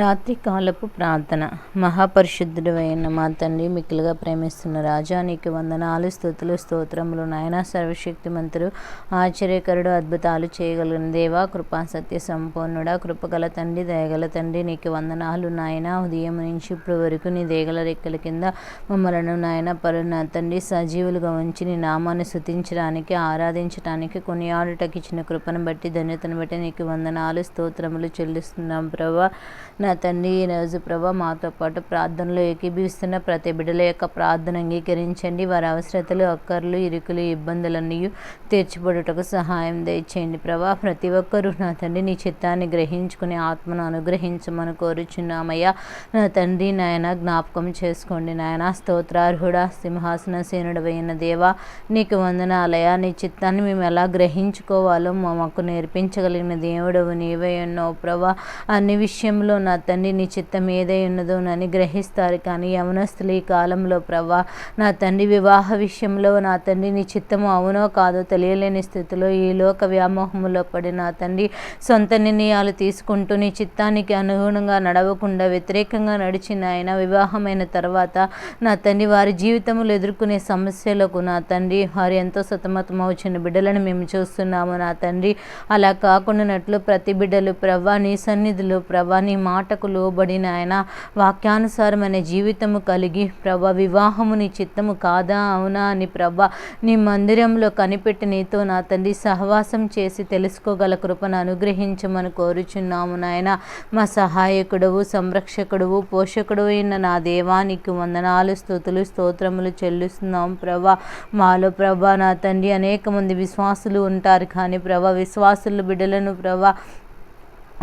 రాత్రి కాలపు ప్రార్థన. మహాపరిశుద్ధుడు అయిన మా తండ్రి మిక్కిలుగా ప్రేమిస్తున్న రాజా నీకు వందనాలు స్థుతులు స్తోత్రములు. నాయన సర్వశక్తిమంతుడు ఆశ్చర్యకరుడు అద్భుతాలు చేయగలిగిన దేవా కృపా సత్య సంపూర్ణుడా కృపగల తండ్రి దయగల తండ్రి నీకు వందనాలు. నాయన ఉదయం నుంచి ఇప్పుడు వరకు నీ దేగల రెక్కల కింద మమ్మలను నాయన పరు నా తండ్రి సజీవులుగా ఉంచి నీ నామాన్ని శుతించడానికి ఆరాధించడానికి కొనియాడుటకిచ్చిన కృపను బట్టి ధన్యతను బట్టి నీకు వందనాలు స్తోత్రములు చెల్లిస్తున్నాం ప్రభా. నా తండ్రి ఈ రోజు ప్రభా మాతో పాటు ప్రార్థనలో ఏకీభవిస్తున్న ప్రతి బిడ్డల యొక్క ప్రార్థన అంగీకరించండి. వారి అవసరతలు అక్కర్లు ఇరుకులు ఇబ్బందులన్నీ తీర్చిపడుటకు సహాయం దయచేయండి ప్రభా. ప్రతి ఒక్కరూ నా తండ్రి నీ చిత్తాన్ని గ్రహించుకుని ఆత్మను అనుగ్రహించమని కోరుచున్నామయ్యా. నా తండ్రి నాయన జ్ఞాపకం చేసుకోండి నాయన. స్తోత్రార్హుడ సింహాసన సేనుడవైన దేవా నీకు వందనాలయ నీ చిత్తాన్ని మేము ఎలా గ్రహించుకోవాలో మాకు నేర్పించగలిగిన దేవుడవు నీవే ఉన్నావు ప్రభా. అన్ని విషయంలో నా తండ్రి నీ చిత్తం ఏదై ఉన్నదో నని గ్రహిస్తారు. కానీ యవనస్తులు ఈ కాలంలో ప్రభా నా తండ్రి వివాహ విషయంలో నా తండ్రి నీ చిత్తము అవునో కాదో తెలియలేని స్థితిలో ఈ లోక వ్యామోహములో పడి నా తండ్రి సొంత నిర్ణయాలు తీసుకుంటూ నీ చిత్తానికి అనుగుణంగా నడవకుండా వ్యతిరేకంగా నడిచిన ఆయన వివాహమైన తర్వాత నా తండ్రి వారి జీవితంలో ఎదుర్కొనే సమస్యలకు నా తండ్రి వారు ఎంతో సతమతమవుచిన బిడ్డలను మేము చూస్తున్నాము. నా తండ్రి అలా కాకుండానట్లు ప్రతి బిడ్డలు ప్రభా నీ సన్నిధిలో ప్రభా నీ మాటకు లోబడిన ఆయన వాక్యానుసారమైన జీవితము కలిగి ప్రభ వివాహము నీ చిత్తము కాదా? అవునా అని ప్రభ నీ మందిరంలో కనిపెట్టి నీతో నా తండ్రి సహవాసం చేసి తెలుసుకోగల కృపను అనుగ్రహించమని కోరుచున్నాము నాయన. మా సహాయకుడవు సంరక్షకుడువు పోషకుడు అయిన నా దేవానికి వందనాలు స్థుతులు స్తోత్రములు చెల్లిస్తున్నాం ప్రభా. మాలో ప్రభా నా తండ్రి అనేక మంది విశ్వాసులు ఉంటారు కానీ ప్రభా విశ్వాసులు బిడ్డలను ప్రభా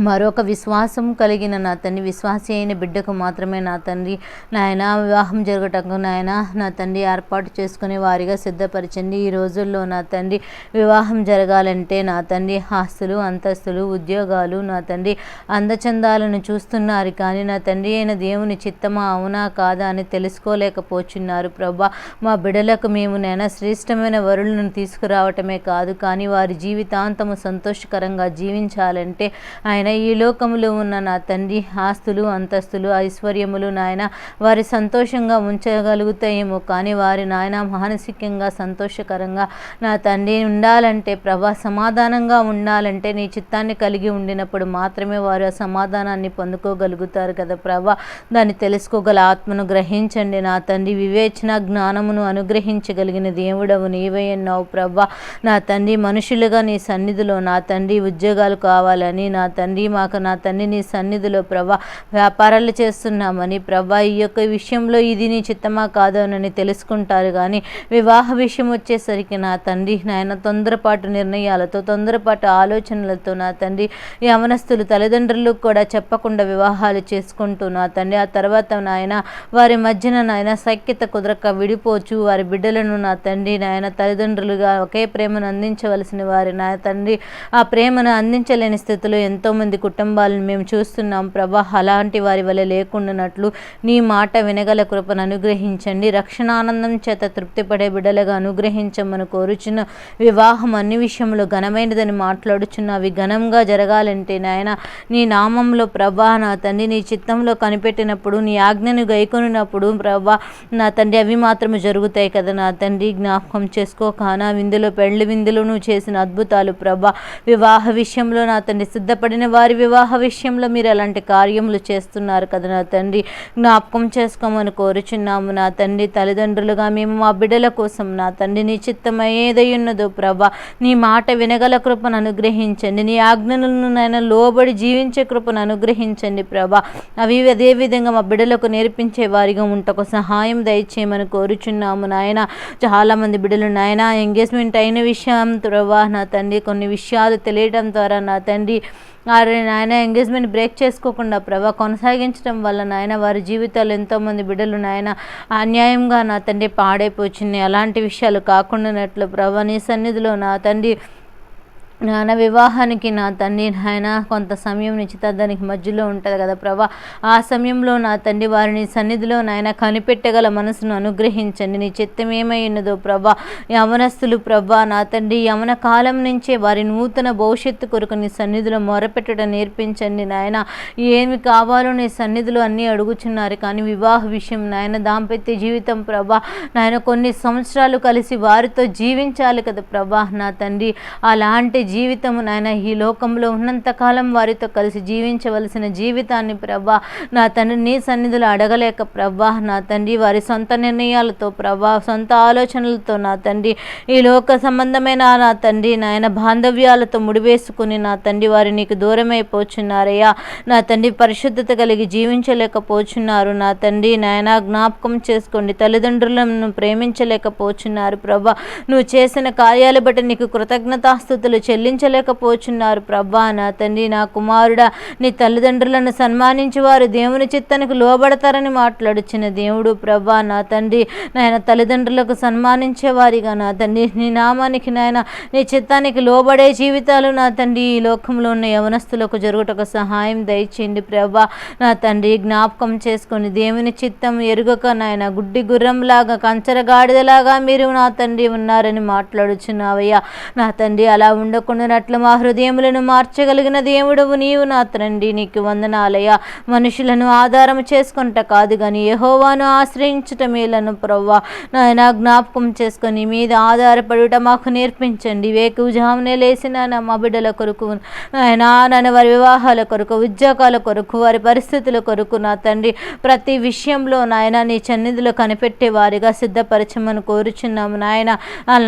మరొక విశ్వాసం కలిగిన నా తండ్రి విశ్వాసి అయిన బిడ్డకు మాత్రమే నా తండ్రి నాయన వివాహం జరగటకు నాయన నా తండ్రి ఏర్పాటు చేసుకునే వారిగా సిద్ధపరచండి. ఈ రోజుల్లో నా తండ్రి వివాహం జరగాలంటే నా తండ్రి ఆస్తులు అంతస్తులు ఉద్యోగాలు నా తండ్రి అందచందాలను చూస్తున్నారు. కానీ నా తండ్రి అయిన దేవుని చిత్తమా? అవునా కాదా అని తెలుసుకోలేకపోతున్నారు ప్రభా మా బిడలకు మేము నైనా శ్రేష్టమైన వరులను తీసుకురావటమే కాదు కానీ వారి జీవితాంతము సంతోషకరంగా జీవించాలంటే ఆయన ఈ లోకములో ఉన్న నా తండ్రి ఆస్తులు అంతస్తులు ఐశ్వర్యములు నాయన వారి సంతోషంగా ఉంచగలుగుతాయేమో. కానీ వారి నాయన మానసికంగా సంతోషకరంగా నా తండ్రి ఉండాలంటే ప్రభా సమాధానంగా ఉండాలంటే నీ చిత్తాన్ని కలిగి ఉండినప్పుడు మాత్రమే వారు ఆ సమాధానాన్ని పొందుకోగలుగుతారు కదా ప్రభా. దాన్ని తెలుసుకోగల ఆత్మను గ్రహించండి. నా తండ్రి వివేచన జ్ఞానమును అనుగ్రహించగలిగిన దేవుడవు నీవే అన్నావు ప్రభా. నా తండ్రి మనుషులుగా నీ సన్నిధిలో నా తండ్రి ఉద్యోగాలు కావాలని నా తండ్రి మాకు నా తండ్రి నీ సన్నిధిలో ప్రభా వ్యాపారాలు చేస్తున్నామని ప్రభా ఈ యొక్క విషయంలో ఇది నీ చిత్తమా కాదోనని తెలుసుకుంటారు కానీ వివాహ విషయం వచ్చేసరికి నా తండ్రి నాయన తొందరపాటు నిర్ణయాలతో తొందరపాటు ఆలోచనలతో నా తండ్రి యవనస్తులు తల్లిదండ్రులకు కూడా చెప్పకుండా వివాహాలు చేసుకుంటూ నా తండ్రి ఆ తర్వాత నాయన వారి మధ్యన నాయన సఖ్యత కుదరక విడిపోచు వారి బిడ్డలను నా తండ్రి నాయన తల్లిదండ్రులుగా ఒకే ప్రేమను అందించవలసిన వారి నా తండ్రి ఆ ప్రేమను అందించలేని స్థితిలో ఎంతో ఎంతోమంది కుటుంబాలను మేము చూస్తున్నాం. ప్రభా అలాంటి వారి వల్ల లేకుండానట్లు నీ మాట వినగల కృపను అనుగ్రహించండి. రక్షణానందం చేత తృప్తిపడే బిడ్డలుగా అనుగ్రహించమని కోరుచున్న వివాహం అన్ని విషయంలో ఘనమైనదని మాట్లాడుచున్న అవి ఘనంగా జరగాలంటే నాయన నీ నామంలో ప్రభా నా తండ్రి నీ చిత్తంలో కనిపెట్టినప్పుడు నీ ఆజ్ఞను గైకొనినప్పుడు ప్రభా నా తండ్రి అవి మాత్రమే జరుగుతాయి కదా. నా తండ్రి జ్ఞాపకం చేసుకోకానా విందులో పెళ్ళి విందులో నువ్వు చేసిన అద్భుతాలు ప్రభా వివాహ విషయంలో నా తండ్రి సిద్ధపడిన వారి వివాహ విషయంలో మీరు అలాంటి కార్యములు చేస్తున్నారు కదా నా తండ్రి. జ్ఞాపకం చేసుకోమని కోరుచున్నాము నా తండ్రి. తల్లిదండ్రులుగా మేము మా బిడ్డల కోసం నా తండ్రి నీ చిత్తం ఉన్నదో ప్రభా నీ మాట వినగల కృపను అనుగ్రహించండి. నీ ఆజ్ఞలను నాయన లోబడి జీవించే కృపను అనుగ్రహించండి ప్రభా. అవి అదే విధంగా మా బిడ్డలకు నేర్పించే వారిగా ఉంటకు సహాయం దయచేయమని కోరుచున్నాము నాయన. చాలామంది బిడ్డలు నాయన ఎంగేజ్మెంట్ అయిన విషయం ప్రభా నా తండ్రి కొన్ని విషయాలు తెలియడం ద్వారా నా తండ్రి వారి నాయన ఎంగేజ్మెంట్ బ్రేక్ చేసుకోకుండా ప్రభా కొనసాగించడం వల్ల నాయన వారి జీవితాలు ఎంతోమంది బిడ్డలు నాయన అన్యాయంగా నా తండ్రి పాడైపోతున్నాయి అలాంటి విషయాలు కాకుండానట్లు ప్రభా నీ సన్నిధిలో నా తండ్రి నాన్న వివాహానికి నా తండ్రి నాయన కొంత సమయం నిశ్చితార్థానికి మధ్యలో ఉంటుంది కదా ప్రభా. ఆ సమయంలో నా తండ్రి వారిని సన్నిధిలో నాయన కనిపెట్టగల మనసును అనుగ్రహించండి. నీ చిత్తం ఏమైనదో ప్రభా. యవనస్తులు ప్రభా నా తండ్రి యవన కాలం నుంచే వారి నూతన భవిష్యత్తు కొరకు నీ సన్నిధిలో మొరపెట్టడం నేర్పించండి నాయన. ఏమి కావాలో నీ సన్నిధిలో అన్నీ అడుగుచున్నారు కానీ వివాహ విషయం నాయన దాంపత్య జీవితం ప్రభా. నాయన కొన్ని సంవత్సరాలు కలిసి వారితో జీవించాలి కదా ప్రభా నా తండ్రి. అలాంటి జీవితము నాయన ఈ లోకంలో ఉన్నంతకాలం వారితో కలిసి జీవించవలసిన జీవితాన్ని ప్రభా నా తండ్రి నీ సన్నిధిలో అడగలేక ప్రభా నా తండ్రి వారి సొంత నిర్ణయాలతో ప్రభా సొంత ఆలోచనలతో నా తండ్రి ఈ లోక సంబంధమైన నా తండ్రి నాయన బాంధవ్యాలతో ముడివేసుకుని నా తండ్రి వారి నీకు దూరమైపోచున్నారయ్యా. నా తండ్రి పరిశుద్ధత కలిగి జీవించలేకపోచున్నారు. నా తండ్రి నాయన జ్ఞాపకం చేసుకోండి తల్లిదండ్రులను ప్రేమించలేకపోచున్నారు ప్రభా. నువ్వు చేసిన కార్యాలు బట్టి నీకు కృతజ్ఞతాస్థుతులు చెల్లించలేకపోచున్నారు. ప్రభా నా తండ్రి నా కుమారుడా నీ తల్లిదండ్రులను సన్మానించి వారు దేవుని చిత్తానికి లోబడతారని మాట్లాడుచిన దేవుడు ప్రభా నా తండ్రి నాయన తల్లిదండ్రులకు సన్మానించేవారిగా నా తండ్రి నీ నామానికి నాయన నీ చిత్తానికి లోబడే జీవితాలు నా తండ్రి ఈ లోకంలో ఉన్న యవనస్తులకు జరుగుటకు సహాయం దయచేయండి ప్రభా. నా తండ్రి జ్ఞాపకం చేసుకొని దేవుని చిత్తం ఎరుగక నాయన గుడ్డి గుర్రంలాగా కంచర గాడిదలాగా మీరు నా తండ్రి ఉన్నారని మాట్లాడుచున్నావయ్యా. నా తండ్రి అలా ఉండకుండానట్లు మా హృదయములను మార్చగలిగిన దేవుడవు నీవు నా తండ్రి నీకు వందనాలయ మనుషులను ఆధారం చేసుకుంట కాదు కానీ యహోవాను ఆశ్రయించుట మేలను ప్రవ్వా. నాయన జ్ఞాపకం చేసుకొని మీద ఆధారపడుట మాకు నేర్పించండి. వేకుజామునే లేచిన నా మా బిడ్డల కొరకు నాయన నన్ను వారి వివాహాల కొరకు ఉద్యోగాల కొరకు వారి పరిస్థితుల కొరకు నా తండ్రి ప్రతి విషయంలో నాయన నీ సన్నిధిలో కనిపెట్టే వారిగా సిద్ధపరచమని కోరుచున్నాము నాయన.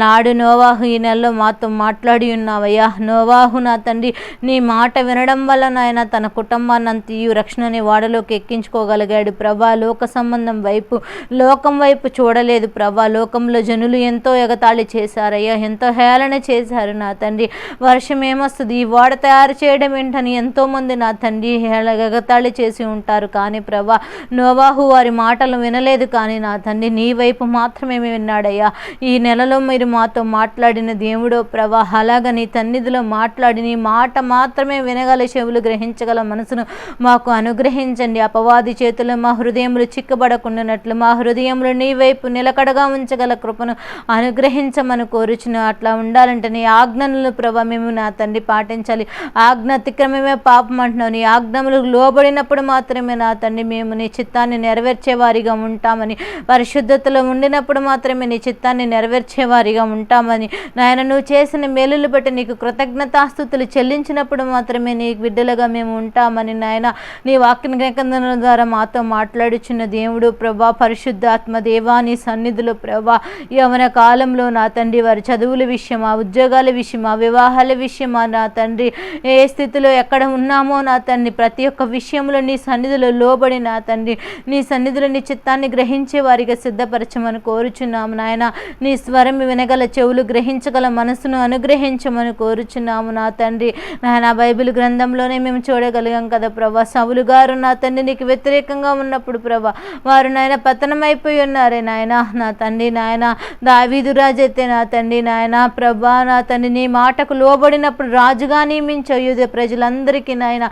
నాడు నోవాహు ఈ నెలలో మాతో మాట్లాడి అయ్యా నోవాహు నా తండ్రి నీ మాట వినడం వల్ల నాయన తన కుటుంబాన్ని అంతయు రక్షణని వాడలోకి ఎక్కించుకోగలిగాడు. ప్రభా లోక సంబంధం వైపు లోకం వైపు చూడలేదు. ప్రభా లోకంలో జనులు ఎంతో ఎగతాళి చేశారయ్యా ఎంతో హేళన చేశారు నా తండ్రి. వర్షం ఏమొస్తుంది? ఈ వాడ తయారు చేయడం ఏంటని ఎంతోమంది నా తండ్రి హేళ ఎగతాళి చేసి ఉంటారు. కానీ ప్రభా నోవాహు వారి మాటలు వినలేదు. కానీ నా తండ్రి నీ వైపు మాత్రమే విన్నాడయ్యా. ఈ నెలలో మీరు మాతో మాట్లాడిన దేవుడో ప్రభా అలాగ నీ సన్నిధిలో మాట్లాడి నీ మాట మాత్రమే వినగల చెవులు గ్రహించగల మనసును మాకు అనుగ్రహించండి. అపవాది చేతులు మా హృదయములు చిక్కబడకుండానట్లు మా హృదయములు నీ వైపు నిలకడగా ఉంచగల కృపను అనుగ్రహించమని కోరుచును. అట్లా ఉండాలంటే నీ ఆజ్ఞలను ప్రభా మేము నా తండ్రి పాటించాలి. ఆజ్ఞ అతిక్రమమే పాపం అంటున్నావు. నీ ఆజ్ఞములు లోబడినప్పుడు మాత్రమే నా తండ్రి మేము నీ చిత్తాన్ని నెరవేర్చే వారిగా ఉంటామని పరిశుద్ధతలో ఉండినప్పుడు మాత్రమే నీ చిత్తాన్ని నెరవేర్చే వారిగా ఉంటామని నాయన నువ్వు చేసిన మేలులు బట్టి నీకు కృతజ్ఞతాస్థుతులు చెల్లించినప్పుడు మాత్రమే నీ బిడ్డలుగా మేము ఉంటామని నాయన నీ వాక్య ద్వారా మాతో మాట్లాడుచున్న దేవుడు ప్రభా పరిశుద్ధాత్మ దేవా నీ సన్నిధిలో ప్రభా యవన కాలంలో నా తండ్రి వారి చదువుల విషయమా ఉద్యోగాల విషయమా వివాహాల విషయమా నా తండ్రి ఏ స్థితిలో ఎక్కడ ఉన్నామో నా తండ్రి ప్రతి ఒక్క విషయంలో నీ సన్నిధిలో లోబడి నా తండ్రి నీ సన్నిధిలో నీ చిత్తాన్ని గ్రహించే వారిగా సిద్ధపరచమని కోరుచున్నాము నాయన. నీ స్వరం వినగల చెవులు గ్రహించగల మనసును అనుగ్రహించమని కోరుచున్నాము నా తండ్రి. నాయన బైబిల్ గ్రంథంలోనే మేము చూడగలిగాం కదా ప్రభా. సవులు గారు నా తండ్రి నీకు వ్యతిరేకంగా ఉన్నప్పుడు ప్రభా వారు నాయన పతనమైపోయి ఉన్నారే నాయన. నా తండ్రి నాయన దావీదు రాజు అయితే నా తండ్రి నాయన. ప్రభా నా తండ్రి నీ మాటకు లోబడినప్పుడు రాజుగా నియమించావు. యూద ప్రజలందరికీ నాయన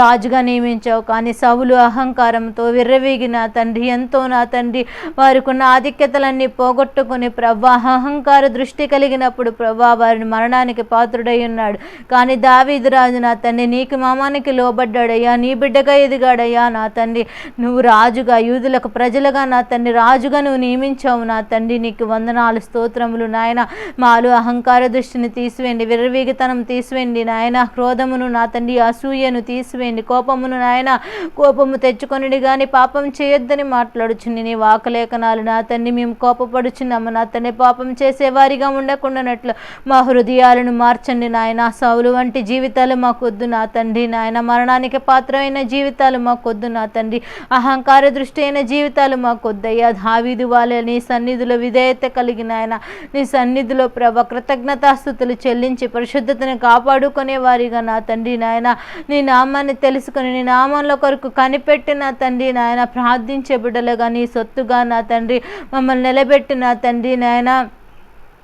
రాజుగా నియమించావు. కానీ సవులు అహంకారంతో విర్రవీగి నా తండ్రి ఎంతో నా తండ్రి. వారికున్న ఆధిక్యతలన్నీ పోగొట్టుకుని ప్రభా అహంకార దృష్టి కలిగినప్పుడు ప్రభా వారిని మరణానికి పాత్రుడై ఉన్నాడు. కానీ దావీదు రాజు నా తండ్రి నీకు మామానికి లోబడ్డాడయ్యా నీ బిడ్డగా ఎదిగాడయ్యా నా తండ్రి. నువ్వు రాజుగా యూదులకు ప్రజలుగా నా తండ్రి రాజుగా నువ్వు నియమించావు నా తండ్రి. నీకు వందనాలు స్తోత్రములు నాయన. మాలు అహంకార దృష్టిని తీసివేయండి విర్రవీగితనం తీసివేయండి నాయన. క్రోధమును నా తండ్రి అసూయను తీసివేయండి. కోపమును నాయన కోపము తెచ్చుకొనిడి కానీ పాపం చేయొద్దని మాట్లాడుచుని నీ వాకలేఖనాలు నా తండ్రి మేము కోపపడుచున్నాము. నా తండ్రి పాపం చేసేవారిగా ఉండకుండానట్లు మా హృదయాలను మార్చండి నాయన. సౌలు వంటి జీవితాలు మాకొద్దు నా తండ్రి నాయన. మరణానికి పాత్రమైన జీవితాలు మాకొద్దు నా తండ్రి. అహంకార దృష్టి అయిన జీవితాలు మాకొద్దయ్యా దావీదు వాళ్ళ నీ సన్నిధిలో విధేయత కలిగిన ఆయన నీ సన్నిధిలో ప్రభ కృతజ్ఞతాస్థుతులు చెల్లించి పరిశుద్ధతను కాపాడుకునే వారిగా నా తండ్రి నాయన. నీ నామాన్ని తెలుసుకొని నీ నామంలో కొరకు కనిపెట్టి నా తండ్రి నాయన. ప్రార్థించే బిడ్డలుగా నీ సొత్తుగా నా తండ్రి. మమ్మల్ని నిలబెట్టి నా తండ్రి నాయన.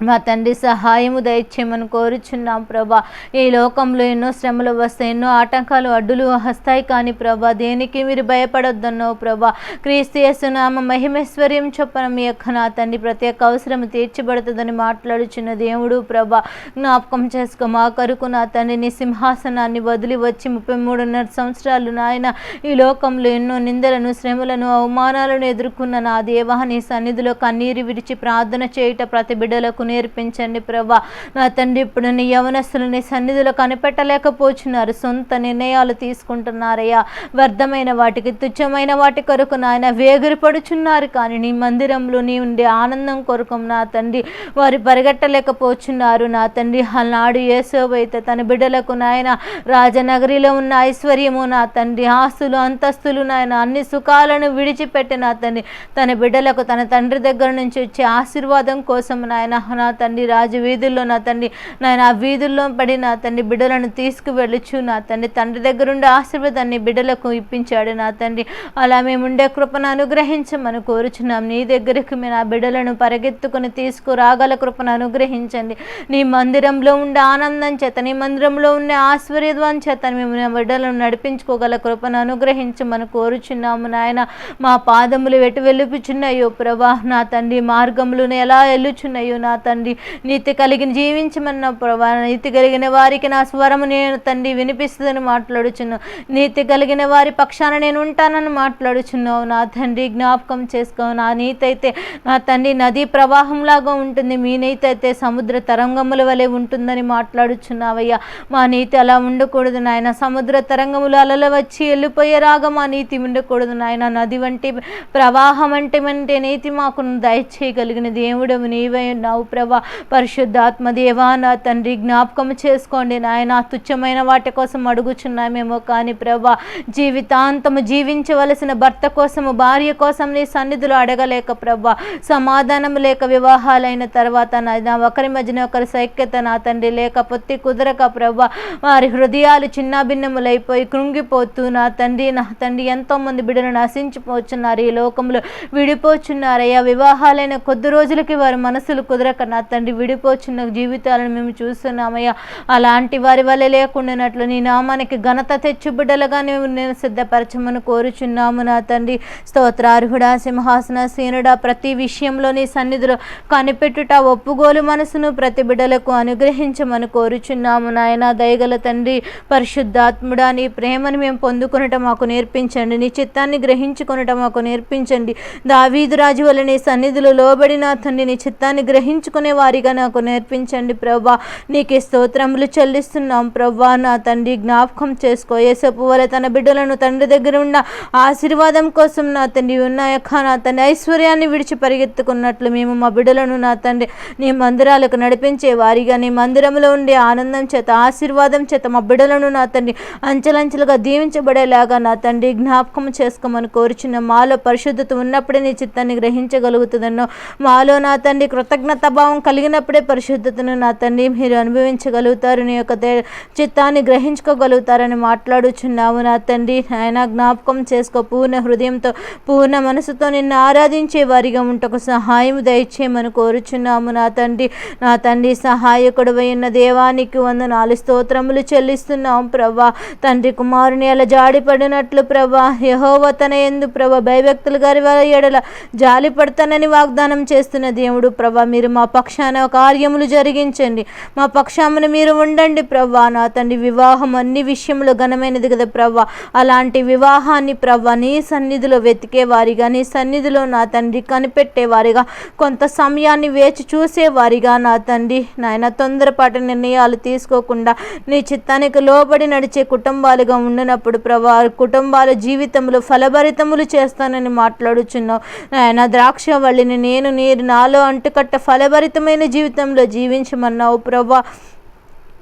మా తండ్రి సహాయము దయచేయమని కోరుచున్నాం ప్రభా. ఈ లోకంలో ఎన్నో శ్రమలు వస్తాయి ఎన్నో ఆటంకాలు అడ్డులు వస్తాయి కానీ ప్రభా. దేనికి మీరు భయపడొద్దన్నో ప్రభా. క్రీస్తునామ మహిమేశ్వర్యం చొప్పన మీ యొక్క నా తండ్రి ప్రతి ఒక్క అవసరం తీర్చబడుతుందని మాట్లాడుచున్న దేవుడు ప్రభా. జ్ఞాపకం చేసుకో మా కొరకు నా తండ్రి నీ సింహాసనాన్ని వదిలి వచ్చి ముప్పై మూడున్నర సంవత్సరాలు నాయన ఈ లోకంలో ఎన్నో నిందలను శ్రమలను అవమానాలను ఎదుర్కొన్న నా దేవా నీ సన్నిధిలో కన్నీరు విడిచి ప్రార్థన చేయుట ప్రతి బిడ్డలకు నేర్పించండి ప్రభా. నా తండ్రి ఇప్పుడు నీ యవనస్తులు నీ సన్నిధిలో కనిపెట్టలేకపోతున్నారు. సొంత నిర్ణయాలు తీసుకుంటున్నారయ్యా. వ్యర్థమైన వాటికి తుచ్చమైన వాటి కొరకు నాయన వేగిరపడుచున్నారు. కానీ నీ మందిరంలో నీ ఉండే ఆనందం కొరకు నా తండ్రి వారు పరిగెట్టలేకపోతున్నారు. నా తండ్రి ఆనాడు ఏసోవైతే తన బిడ్డలకు నాయన రాజనగరిలో ఉన్న ఐశ్వర్యము నా తండ్రి ఆస్తులు అంతస్తులు నాయన అన్ని సుఖాలను విడిచిపెట్టి నా తండ్రి తన బిడ్డలకు తన తండ్రి దగ్గర నుంచి వచ్చే ఆశీర్వాదం కోసం నాయన నా తండ్రి రాజు వీధుల్లో నా తండ్రి నాయన ఆ వీధుల్లో పడి నా తండ్రి బిడ్డలను తీసుకువెళ్ళచ్చు నా తండ్రి. తండ్రి దగ్గరుండే ఆశీర్వాదాన్ని బిడ్డలకు ఇప్పించాడు నా తండ్రి. అలా మేము ఉండే కృపను అనుగ్రహించమని కోరుచున్నాం. నీ దగ్గరికి మేము ఆ బిడ్డలను పరిగెత్తుకుని తీసుకురాగల కృపను అనుగ్రహించండి. నీ మందిరంలో ఉండే ఆనందం చేత నీ మందిరంలో ఉండే ఆశ్వర్యద్వం చేత మేము నా బిడ్డలను నడిపించుకోగల కృపను అనుగ్రహించమని కోరుచున్నాము నాయన. మా పాదములు ఎటు వెళ్ళుపుచున్నాయో ప్రభా నా తండ్రి మార్గములను ఎలా వెళ్ళుచున్నాయో నా తండ్రి. నీతి కలిగిన జీవించమన్న ప్రభా నీతి కలిగిన వారికి నా స్వరము నేను తండ్రి వినిపిస్తుందని మాట్లాడుచున్నావు. నీతి కలిగిన వారి పక్షాన నేను ఉంటానని మాట్లాడుచున్నావు. నా తండ్రి జ్ఞాపకం చేసుకో. నా నీతి అయితే నా తండ్రి నదీ ప్రవాహంలాగా ఉంటుంది. మీ నీతి అయితే సముద్ర తరంగముల వలె ఉంటుందని మాట్లాడుచున్నావయ్యా. మా నీతి అలా ఉండకూడదు నాయన. సముద్ర తరంగములు అలలో వచ్చి వెళ్ళిపోయేలాగా మా నీతి ఉండకూడదు నాయన. నది వంటి ప్రవాహం అంటే నీతి మాకు దయచేయగలిగిన దేవుడు నీవై ఉన్నావు ప్రభా పరిశుద్ధాత్మ దేవా నా తండ్రి జ్ఞాపకం చేసుకోండి నాయన. తుచ్చమైన వాటి కోసం అడుగుచున్నామేమో కానీ ప్రభా జీవితాంతము జీవించవలసిన భర్త కోసము భార్య కోసం నీ సన్నిధులు అడగలేక ప్రభా సమాధానం లేక వివాహాలైన తర్వాత నా ఒకరి మధ్యన ఒకరి సైక్యత నా తండ్రి లేక పొత్తి కుదరక ప్రభా వారి హృదయాలు చిన్నాభిన్నములైపోయి కృంగిపోతూ నా తండ్రి నా తండ్రి ఎంతో మంది నశించిపోతున్నారు ఈ లోకంలో విడిపోచున్నారయ్యా. వివాహాలైన కొద్ది రోజులకి వారి మనసులు కుదరక నా తండ్రి విడిపోచున్న జీవితాలను మేము చూస్తున్నామయ్యా. అలాంటి వారి వల్ల లేకుండానట్లు నీ నామానికి ఘనత తెచ్చు బిడ్డలుగా నేను సిద్ధపరచమని కోరుచున్నాము నా తండ్రి. స్తోత్రార్హుడా సింహాసన సీనుడా ప్రతి విషయంలో నీ సన్నిధిలో కనిపెట్టుట ఒప్పుగోలు మనసును ప్రతి బిడ్డలకు అనుగ్రహించమని కోరుచున్నాము నాయన. దయగల తండ్రి పరిశుద్ధాత్ముడా నీ ప్రేమను మేము పొందుకునటం మాకు నేర్పించండి. నీ చిత్తాన్ని గ్రహించుకొనటం మాకు నేర్పించండి. దావీదు రాజు వల్ల నీ సన్నిధిలో లోబడిన తండ్రి నీ చిత్తాన్ని నేర్చుకునే వారిగా నాకు నేర్పించండి ప్రభా. నీకే స్తోత్రములు చెల్లిస్తున్నాం ప్రభా. నా తండ్రి జ్ఞాపకం చేసుకో. ఏసపు వల్ల తన బిడ్డలను తండ్రి దగ్గర ఉన్న ఆశీర్వాదం కోసం నా తండ్రి ఉన్న యొక్క నా తండ్రి ఐశ్వర్యాన్ని విడిచి పరిగెత్తుకున్నట్లు మేము మా బిడ్డలను నా తండ్రి నీ మందిరాలకు నడిపించే వారిగా నీ మందిరంలో ఉండే ఆనందం చేత ఆశీర్వాదం చేత మా బిడ్డలను నా తండ్రి అంచెలంచెలుగా దీవించబడేలాగా నా తండ్రి జ్ఞాపకం చేసుకోమని కోరుచున్న మాలో పరిశుద్ధత ఉన్నప్పుడే నీ చిత్తాన్ని గ్రహించగలుగుతుందన్నో మాలో నా తండ్రి కృతజ్ఞత భావం కలిగినప్పుడే పరిశుద్ధతను నా తండ్రి మీరు అనుభవించగలుగుతారు. నీ యొక్క దే- చిత్తాన్ని గ్రహించుకోగలుగుతారని మాట్లాడుచున్నాము నా తండ్రి ఆయన జ్ఞాపకం చేసుకో. పూర్ణ హృదయంతో పూర్ణ మనసుతో నిన్ను ఆరాధించే వారిగా ఉంటకు సహాయం దయచేయమని కోరుచున్నాము. నా తండ్రి నా తండ్రి సహాయకుడు ఉన్న దేవానికి వంద నాలుగు స్తోత్రములు చెల్లిస్తున్నాం ప్రభా. తండ్రి కుమారుని అలా జాడిపడినట్లు ప్రభా. యహోవ తన ఎందు ప్రభా భయభక్తులు గారి వారి ఎడల జాలి పడతానని వాగ్దానం చేస్తున్న దేవుడు ప్రభా. మీరు మా పక్షాన కార్యములు జరిగించండి. మా పక్షామున మీరు ఉండండి ప్రభా నా తండ్రి వివాహం అన్ని విషయంలో ఘనమైనది కదా ప్రవ్వా. అలాంటి వివాహాన్ని ప్రవ్వా నీ సన్నిధిలో వెతికే వారిగా నీ సన్నిధిలో నా తండ్రి కనిపెట్టేవారిగా కొంత సమయాన్ని వేచి చూసేవారిగా నా తండ్రి. నాయన తొందరపాటు నిర్ణయాలు తీసుకోకుండా నీ చిత్తానికి లోబడి నడిచే కుటుంబాలుగా ఉండినప్పుడు ప్రభా కుటుంబాల జీవితంలో ఫలభరితములు చేస్తానని మాట్లాడుచున్నావు. నాయన ద్రాక్ష వల్లిని నేను నీరు నాలో అంటుకట్ట ఫలభరితమైన జీవితంలో జీవించమన్నావు ప్రభా.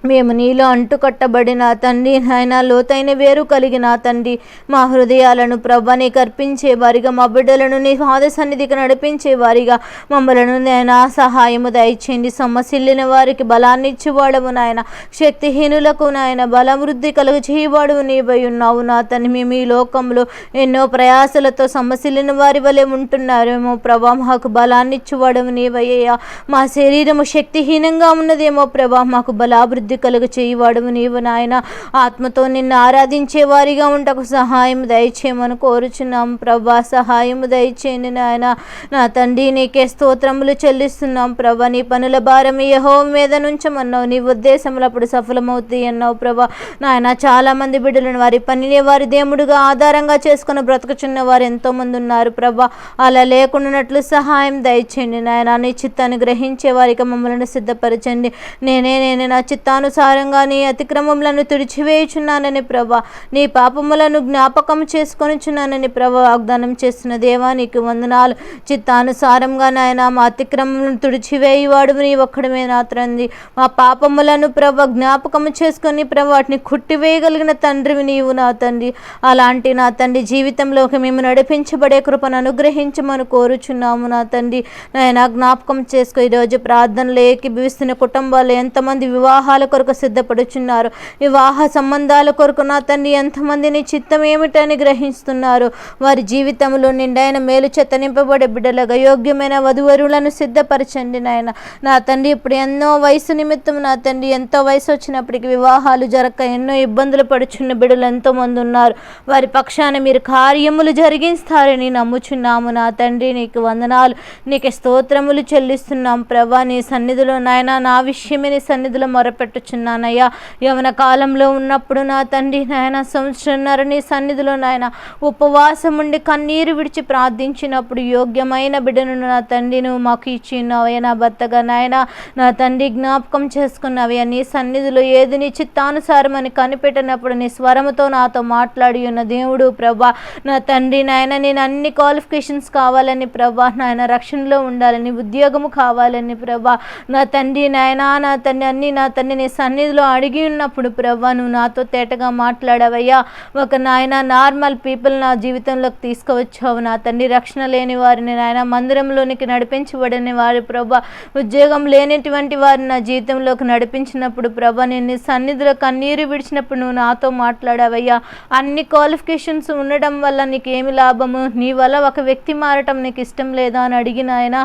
మేము నీలో అంటుకట్టబడిన తండ్రి నాయన లోతైన వేరు కలిగిన తండ్రి. మా హృదయాలను ప్రభా కర్పించే వారిగా మా బిడ్డలను నీ పాద సన్నిధికి నడిపించే వారిగా. మమ్మలను నాయన సహాయము దయచేయండి. సొమ్మసిల్లిన వారికి బలాన్ని ఇచ్చేవాడవు నాయన. శక్తిహీనులకు నాయన బలవృద్ధి కలుగు చేయవాడువు నీవై ఉన్నావు నా తండ్రి. మేము ఈ లోకంలో ఎన్నో ప్రయాసలతో సొమ్మసిల్లిన వారి వలె ఉంటున్నారేమో ప్రభా మాకు బలాన్ని ఇచ్చేవాడవు నీవయ్యా. మా శరీరము శక్తిహీనంగా ఉన్నదేమో ప్రభా మాకు బలాభివృద్ధి కలుగ చేయువాడు నీవు నాయన. ఆత్మతో నిన్ను ఆరాధించే వారిగా ఉండకు సహాయం దయచేయమని కోరుచున్నాం. ప్రభా సహాయం దయచేయండి నాయన. నా తండ్రి నీకే స్తోత్రములు చెల్లిస్తున్నాం. ప్రభా నీ పనుల భారం యహో మీద నుంచమన్నావు. నీ ఉద్దేశములు అప్పుడు సఫలమవుతాయి అన్నావు ప్రభా. నాయన చాలా మంది బిడ్డలను వారి పనిని వారి దేవుడిగా ఆధారంగా చేసుకుని బ్రతుకుచున్న వారు ఎంతోమంది ఉన్నారు ప్రభా. అలా లేకుండానట్లు సహాయం దయచేయండి నాయన. నీ చిత్తాన్ని గ్రహించే వారికి మమ్మల్ని సిద్ధపరచండి. నేనే నేనే నా చిత్తానుసారంగా నీ అతిక్రమములను తుడిచివేయుచున్నానని ప్రభా. నీ పాపములను జ్ఞాపకం చేసుకొనిచున్నానని ప్రభా వాగ్దానం చేస్తున్న దేవా నీకు వందనాలు. చిత్తానుసారంగా నాయన మా అతిక్రమములను తుడిచివేయవాడు నీ ఒక్కడమే నాత్రంది. మా పాపములను ప్రభ జ్ఞాపకం చేసుకొని ప్రభ వాటిని కుట్టివేయగలిగిన తండ్రివి నీవు నా తండ్రి. అలాంటి నా తండ్రి జీవితంలోకి మేము నడిపించబడే కృపను అనుగ్రహించమని కోరుచున్నాము నా తండ్రి. నాయన జ్ఞాపకం చేసుకో. ఈరోజు ప్రార్థనలు ఏకీభవిస్తున్న కుటుంబాలు ఎంతమంది వివాహాలకు కొరకు సిద్ధపడుచున్నారు. వివాహ సంబంధాల కొరకు నా తండ్రి ఎంతమందిని చిత్తం ఏమిటని గ్రహిస్తున్నారు. వారి జీవితంలో నిండైన మేలు చెత్త నింపబడే బిడ్డలుగా యోగ్యమైన వధువరులను సిద్ధపరచండి నాయన. నా తండ్రి ఇప్పుడు ఎన్నో వయసు నిమిత్తం నా తండ్రి ఎంతో వయసు వచ్చినప్పటికీ వివాహాలు జరగక ఎన్నో ఇబ్బందులు పడుచున్న బిడ్డలు ఎంతో మంది ఉన్నారు. వారి పక్షాన మీరు కార్యములు జరిగిస్తారని నమ్ముచున్నాము నా తండ్రి. నీకు వందనాలు నీకు స్తోత్రములు చెల్లిస్తున్నాం. ప్రభా నీ సన్నిధిలో నాయన నా విషయమే నీ సన్నిధిలో మొరపెట్టుచున్నానయ్యా యవన కాలంలో ఉన్నప్పుడు నా తండ్రి నాయన సంవత్సరంన్నర నీ సన్నిధిలో నాయన ఉపవాసం ఉండి కన్నీరు విడిచి ప్రార్థించినప్పుడు యోగ్యమైన బిడ్డను నా తండ్రి నువ్వు మాకు ఇచ్చిన్నావయ్యా నా భర్తగా నాయన. నా తండ్రి జ్ఞాపకం చేసుకున్నావయ్యా. నీ సన్నిధిలో ఏది నీ చిత్తానుసారం అని కనిపెట్టినప్పుడు నీ స్వరముతో నాతో మాట్లాడి ఉన్న దేవుడు ప్రభా. నా తండ్రి నాయన నేను అన్ని క్వాలిఫికేషన్స్ కావాలని ప్రభా. నాయన రక్షణలో ఉండాలని ఉద్యోగము కావాలని ప్రభా. నా తండ్రి నాయన నా తండ్రి అన్ని నా తండ్రి నీ సన్నిధిలో అడిగి ఉన్నప్పుడు ప్రవ్వా నువ్వు నాతో తేటగా మాట్లాడవయ్యా. ఒక నాయన నార్మల్ పీపుల్ నా జీవితంలోకి తీసుకువచ్చావు. నా తండ్రి రక్షణ లేని వారిని నాయన మందిరంలోనికి నడిపించబడని వారి ప్రభా ఉద్యోగం లేనటువంటి వారిని నా జీవితంలోకి నడిపించినప్పుడు ప్రభా నేను నీ సన్నిధిలో కన్నీరు విడిచినప్పుడు నువ్వు నాతో మాట్లాడావయ్యా. అన్ని క్వాలిఫికేషన్స్ ఉండడం వల్ల నీకు ఏమి లాభము? నీ వల్ల ఒక వ్యక్తి మారటం నీకు ఇష్టం లేదా అని అడిగిన ఆయన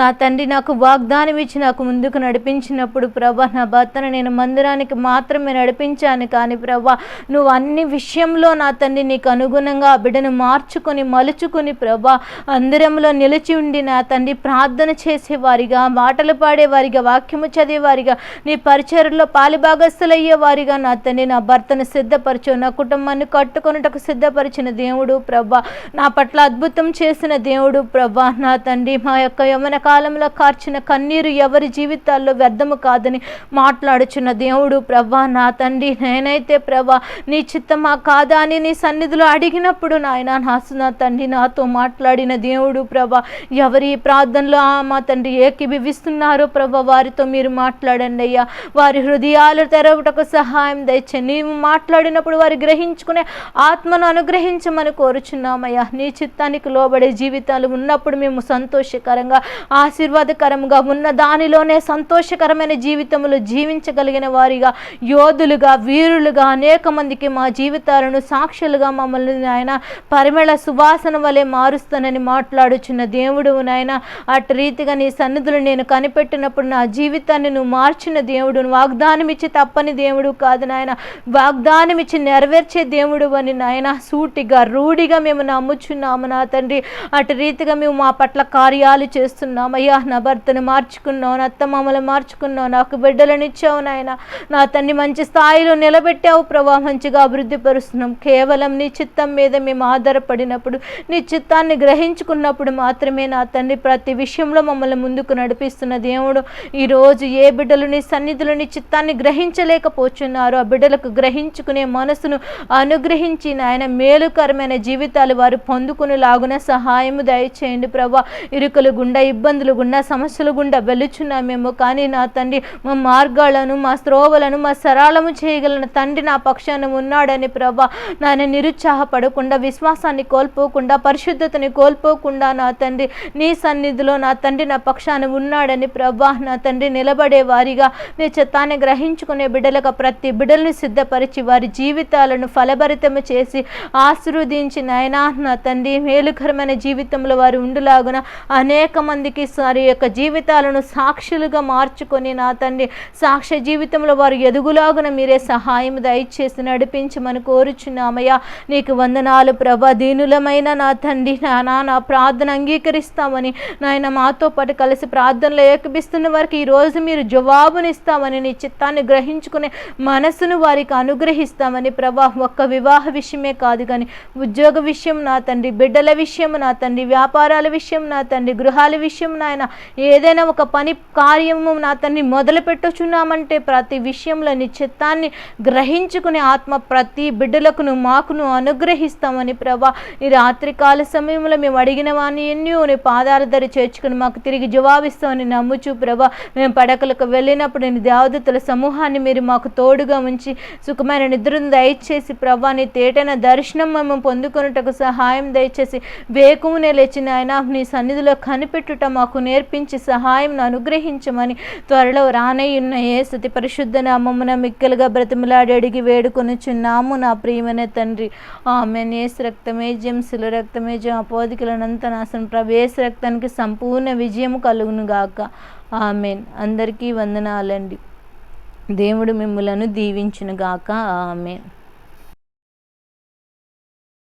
నా తండ్రి నాకు వాగ్దానం ఇచ్చి నాకు ముందుకు నడిపించినప్పుడు ప్రభా నా భర్తను నేను మందిరానికి మాత్రమే నడిపించాను. కానీ ప్రభా నువ్వు అన్ని విషయంలో నా తండ్రి నీకు అనుగుణంగా బిడ్డను మార్చుకొని మలుచుకొని ప్రభా అందరంలో నిలిచి ఉండి నా తండ్రి ప్రార్థన చేసేవారిగా మాటలు పాడేవారిగా వాక్యము చదివేవారిగా నీ పరిచయలో పాలిభాగస్థులయ్యేవారిగా నా తండ్రి నా భర్తను సిద్ధపరచు నా కుటుంబాన్ని కట్టుకొనుటకు సిద్ధపరిచిన దేవుడు ప్రభా నా పట్ల అద్భుతం చేసిన దేవుడు ప్రభా నా తండ్రి మా యొక్క యమన కాలంలో కార్చిన కన్నీరు ఎవరి జీవితాల్లో వ్యర్థము కాదని మాట్లాడుచున్న దేవుడు ప్రభా నా తండ్రి నేనైతే ప్రభా నీ చిత్తమా కాదా అని నీ సన్నిధిలో అడిగినప్పుడు నాయన నా నా తండ్రి నాతో మాట్లాడిన దేవుడు ప్రభా ఎవరి ప్రార్థనలో ఆ మా తండ్రి ఏకీభవిస్తున్నారో ప్రభా వారితో మీరు మాట్లాడండి అయ్యా. వారి హృదయాలు తెరవటకు సహాయం దయచే నీవు మాట్లాడినప్పుడు వారు గ్రహించుకునే ఆత్మను అనుగ్రహించమని కోరుచున్నామయ్యా. నీ చిత్తానికి లోబడే జీవితాలు ఉన్నప్పుడు మేము సంతోషకరంగా ఆశీర్వాదకరంగా ఉన్న దానిలోనే సంతోషకరమైన జీవితములు కలిగిన వారిగా యోధులుగా వీరులుగా అనేక మందికి మా జీవితాలను సాక్షులుగా మమ్మల్ని నాయన పరిమళ సువాసన వలె మారుస్తానని మాట్లాడుచున్న దేవుడు నాయన. అటు రీతిగా నీ సన్నిధులు నేను కనిపెట్టినప్పుడు నా జీవితాన్ని నువ్వు మార్చిన దేవుడు వాగ్దానం ఇచ్చి తప్పని దేవుడు కాదు నాయన. వాగ్దానం ఇచ్చి నెరవేర్చే దేవుడు అని నాయన. సూటిగా రూఢిగా మేము నమ్ముచున్నాము నా తండ్రి. అటు రీతిగా మేము మా పట్ల కార్యాలు చేస్తున్నాం అయ్యా నా భర్తను మార్చుకున్నావు నా అత్తమామలు మార్చుకున్నావు నాకు బిడ్డలనిచ్చావు నాయన. నా తన్ని మంచి స్థాయిలో నిలబెట్టావు ప్రభా. మంచిగా అభివృద్ధి పరుస్తున్నాం. కేవలం నీ చిత్తం మీద మేము ఆధారపడినప్పుడు నీ చిత్తాన్ని గ్రహించుకున్నప్పుడు మాత్రమే నా తండ్రి ప్రతి విషయంలో మమ్మల్ని ముందుకు నడిపిస్తున్న దేవుడు. ఈరోజు ఏ బిడ్డలు నీ సన్నిధులు నీ చిత్తాన్ని గ్రహించలేకపోతున్నారో ఆ బిడ్డలకు గ్రహించుకునే మనసును అనుగ్రహించి నాయన మేలుకరమైన జీవితాలు వారు పొందుకుని లాగున సహాయము దయచేయండి ప్రభా. ఇరుకులు గుండా ఇబ్బందులు గుండా సమస్యలు గుండా వెలుచున్నామేమో కానీ నా తండ్రి మా మార్గాలను మా స్త్రోవలను మా సరళము చేయగలన తండ్రి నా పక్షాన ఉన్నాడని ప్రభా నాయన నిరుత్సాహపడకుండా విశ్వాసాన్ని కోల్పోకుండా పరిశుద్ధతని కోల్పోకుండా నా తండ్రి నీ సన్నిధిలో నా తండ్రి నా పక్షాన ఉన్నాడని ప్రభా నా తండ్రి నిలబడే వారిగా నీ చిత్తాన్ని గ్రహించుకునే బిడ్డలకు ప్రతి బిడ్డల్ని సిద్ధపరిచి వారి జీవితాలను ఫలభరితము చేసి ఆశీర్వదించి నాయనా నా తండ్రి మేలుకరమైన జీవితంలో వారు ఉండులాగున అనేక మందికి వారి యొక్క జీవితాలను సాక్షులుగా మార్చుకొని నా తండ్రి సాక్ష్య జీవితంలో వారు ఎదుగులాగున మీరే సహాయం దయచేసి నడిపించమని కోరుచున్నామయ్యా. నీకు వందనాలు ప్రభా. దీనులమైన నా తండ్రి నానా నా ప్రార్థన అంగీకరిస్తామని నాయన మాతో పాటు కలిసి ప్రార్థనలో ఏకపిస్తున్న వారికి ఈరోజు మీరు జవాబునిస్తామని నీ చిత్తాన్ని గ్రహించుకునే మనసును వారికి అనుగ్రహిస్తామని ప్రభా. ఒక్క వివాహ విషయమే కాదు కానీ ఉద్యోగ విషయం నా తండ్రి బిడ్డల విషయం నా తండ్రి వ్యాపారాల విషయం నా తండ్రి గృహాల విషయం నాయన ఏదైనా ఒక పని కార్యము నా తండ్రి మొదలు పెట్టుచున్నామంటే ప్రతి విషయంలో నీ చిత్తాన్ని గ్రహించుకునే ఆత్మ ప్రతి బిడ్డలకును మాకును అనుగ్రహిస్తామని ప్రభా. ఈ రాత్రికాల సమయంలో మేము అడిగిన వాడిని ఎన్నో నీ పాదాల ధరి చేర్చుకుని మాకు తిరిగి జవాబిస్తామని నమ్ముచు ప్రభా. మేము పడకలకు వెళ్ళినప్పుడు నీ దేవదత్తుల సమూహాన్ని మీరు మాకు తోడుగా ఉంచి సుఖమైన నిద్రను దయచేసి ప్రభా నీ తేటైన దర్శనం మేము పొందుకొనుటకు సహాయం దయచేసి వేకుమునే లేచిన ఆయన నీ సన్నిధిలో కనిపెట్టుట మాకు నేర్పించి సహాయం అనుగ్రహించమని త్వరలో రానయ్యున్న ఏ అతి పరిశుద్ధ నామమున మిక్కలుగా బ్రతిమలాడి అడిగి వేడుకొనుచున్నాము నా ప్రియమైన తండ్రి. ఆమె నేస్ రక్తమే శిల రక్తమే జం అపోదికలనంత నాశనం. ప్రవేశ రక్తానికి సంపూర్ణ విజయం కలుగును గాక ఆమెన్. అందరికీ వందనాలండి. దేవుడు మిమ్ములను దీవించునుగాక. ఆమెన్.